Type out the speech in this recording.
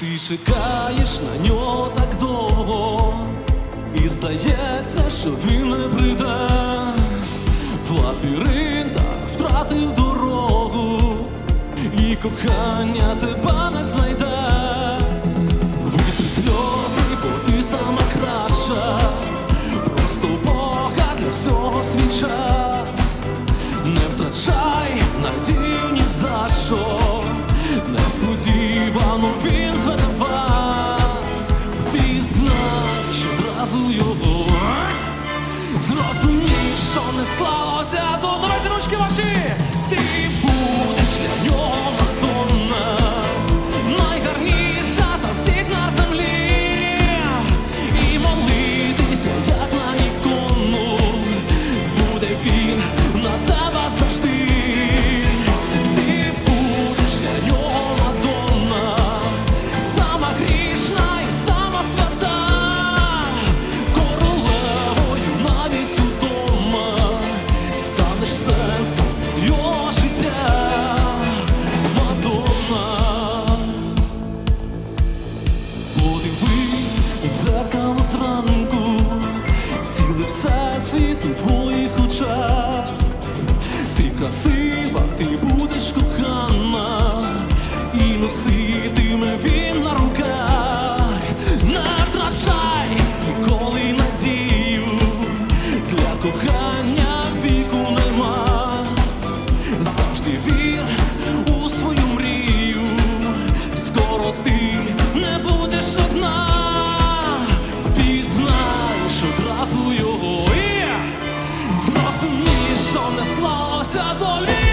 чекаєш на нього так довго, і здається, що він не прийде. В лабіринтах втратив дорогу, і кохання Зрозумій, що не склалося, то давайте ручки ваші, Подивись у зеркало зранку, цілий всесвіт у не склалося долі.